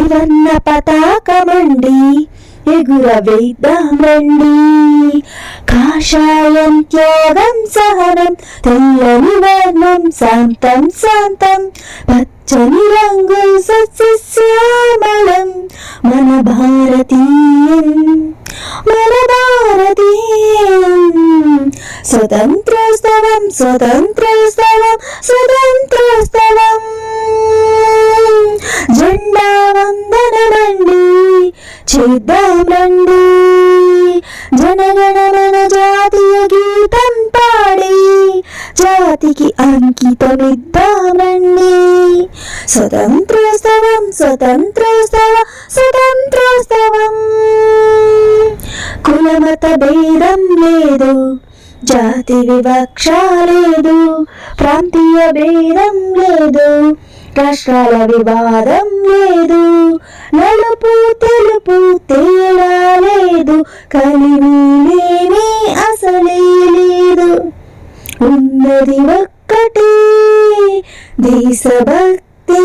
త్రివర్ణ పతాకమండి? ఎగురవేద్దామండి. కాషాయం త్యాగం సహనం తెల్లని వర్ణం శాంతం శాంతం పచ్చని రంగు సస్యశ్యామలం. మన భారతీయం మన భారతీయం. స్వతంత్రోత్సవం స్వతంత్రోత్సవం స్వతంత్రోత్సవం చేద్దాం రండి జనగణమన జాతీయ గీతం పాడి జాతికి అంకితమిద్దామండి. స్వతంత్రోత్సవం స్వతంత్రోత్సవ స్వతంత్రోత్సవం. కులమత భేదం లేదు జాతి వివక్ష లేదు ప్రాంతీయ భేదం లేదు రాష్ట్రాల వివాదం లేదు తెలుపు తేడా లేదు లేని అసలే లేదు. ఉన్నది ఒక్కటే దేశభక్తి.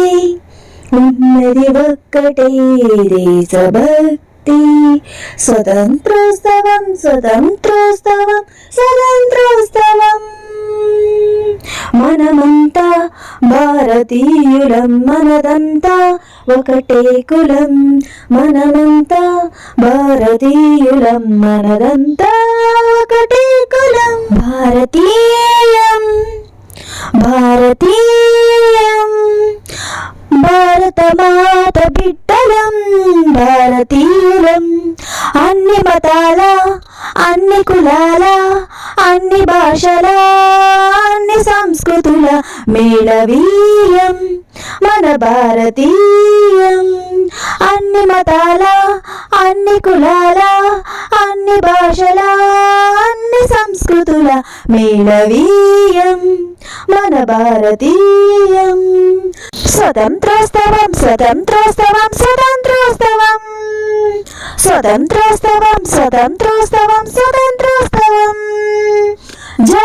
ఉన్నది ఒక్కటే దేశభక్తి. స్వతంత్రోత్సవం స్వతంత్రోత్సవం స్వతంత్రోత్సవం. భారతీయులం మనదంతా ఒకటే కులం. మనమంతా భారతీయులం మనదంతా ఒకటే కులం. భారతీయం భారతీయం. భారత మాత బిడ్డలం భారతీయులం. అన్ని మతాల అన్ని కులాల అన్ని భాషల సంస్కృతుల మేళవీయం మన భారతీయం. అన్ని మతాల అన్ని కులాల అన్ని భాషల అన్ని సంస్కృతుల మేళవీయం మన భారతీయం. స్వతంత్రోత్సవం స్వతంత్రోత్సవం స్వతంత్రోత్సవం. స్వతంత్రోత్సవం స్వతంత్రోత్సవం స్వతంత్రోత్సవం. జై